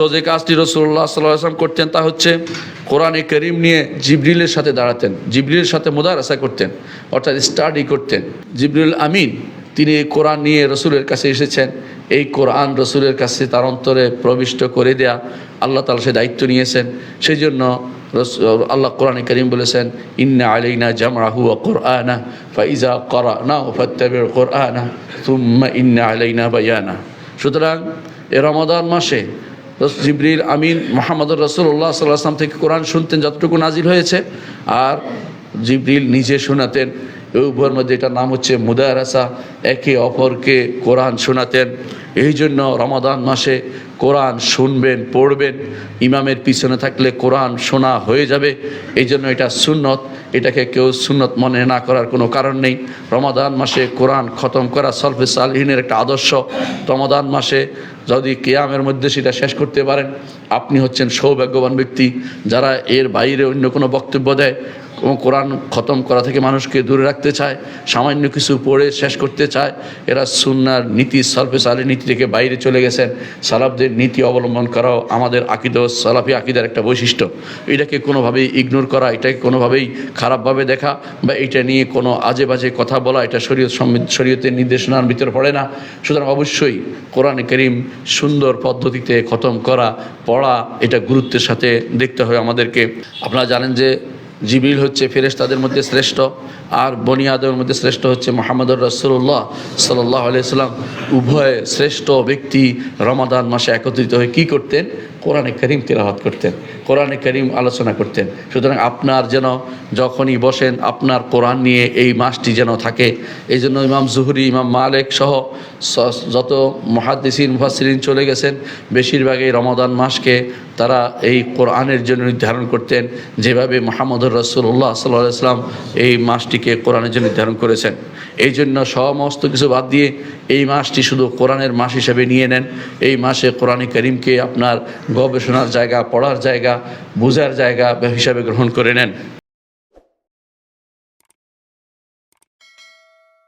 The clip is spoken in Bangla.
তো যে কাজটি রসুল্লাহ সাল্লাম করতেন তা হচ্ছে কোরআনে করিম নিয়ে জিবরিলের সাথে দাঁড়াতেন, জিবরিলের সাথে মোদারাসা করতেন, অর্থাৎ স্টাডি করতেন। জিবরিল আমিন, তিনি এই কোরআন নিয়ে রসুলের কাছে এসেছেন। এই কোরআন রসুলের কাছে তার অন্তরে প্রবিষ্ট করে দেয়া আল্লাহ তালা সে দায়িত্ব নিয়েছেন। সেই জন্য আল্লাহ কোরআনে করিম বলেছেন, ইন্না আলাইনা জামরাহু ও কোরআনা ফাইজা করা না ও ফত্তাবের কোরআনা তুম্মা ইন্না আলাইনা বায়ানা। সুতরাং এ রমাদান মাসে জিবরিল আমিন মোহাম্মদ রসুল্লাহ সাল্লাহ আসলাম থেকে কোরআন শুনতেন যতটুকু নাজিল হয়েছে। আর জিবরিল নিজে শোনাতেন। এই উভয়ের মধ্যে এটার নাম হচ্ছে মুদারাসা। একে অপরকে কোরআন শোনাতেন। এই জন্য রমাদান মাসে কোরআন শুনবেন, পড়বেন। ইমামের পিছনে থাকলে কোরআন শোনা হয়ে যাবে। এই জন্য এটা সুন্নত। এটাকে কেউ সুন্নত মনে না করার কোনো কারণ নেই। রমাদান মাসে কোরআন খতম করা সলফে সালহীনের একটা আদর্শ। রমাদান মাসে যদি কেয়ামের মধ্যে সেটা শেষ করতে পারেন, আপনি হচ্ছেন সৌভাগ্যবান ব্যক্তি। যারা এর বাইরে অন্য কোনো বক্তব্য দেয় কোরআন খতম করা থেকে মানুষকে দূরে রাখতে চায়, সামান্য কিছু পড়ে শেষ করতে চায়। এরা সুন্নার নীতি সলফে সালের নীতি থেকে বাইরে চলে গেছেন। সালাফদের নীতি অবলম্বন করাও আমাদের আকিদ সালাফি আকিদার একটা বৈশিষ্ট্য। এটাকে কোনোভাবেই ইগনোর করা, এটাকে কোনোভাবেই খারাপভাবে দেখা বা এটা নিয়ে কোনো আজে বাজে কথা বলা, এটা শরীয়ত শরীয়তের নির্দেশনার ভিতরে পড়ে না। সুতরাং অবশ্যই কোরআনে করিম সুন্দর পদ্ধতিতে খতম করা, পড়া, এটা গুরুত্বের সাথে দেখতে হবে আমাদেরকে। আপনারা জানেন যে জিবিল হচ্ছে ফেরেশতাদের মধ্যে শ্রেষ্ঠ আর বনি আদমের মধ্যে শ্রেষ্ঠ হচ্ছে মোহাম্মদুর রসুল্লাহ সাল্লাহ আলাইসাল্লাম উভয় শ্রেষ্ঠ ব্যক্তি রমাদান মাসে একত্রিত হয়ে কী করতেন? কোরআনে করিম তেলাওয়াত করতেন, কোরআনে করিম আলোচনা করতেন। সুতরাং আপনার যেন যখনই বসেন, আপনার কোরআন নিয়ে এই মাসটি যেন থাকে। এই জন্য ইমাম জুহরি, ইমাম মালেক সহ যত মহাদিসিন মুফাসরিন চলে গেছেন, বেশিরভাগই রমাদান মাসকে তারা এই কোরআনের জন্য নির্ধারণ করতেন। যেভাবে মোহাম্মদুর রসুল্লাহ সাল্লাহ ইসলাম এই মাসটিকে কোরআনের জন্য নির্ধারণ করেছেন। এই জন্য সমস্ত কিছু বাদ দিয়ে এই মাসটি শুধু কোরআনের মাস হিসেবে নিয়ে নেন। এই মাসে কোরআনে করিমকে আপনার গবেষণার জায়গা, পড়ার জায়গা, বোঝার জায়গা হিসাবে গ্রহণ করে নেন।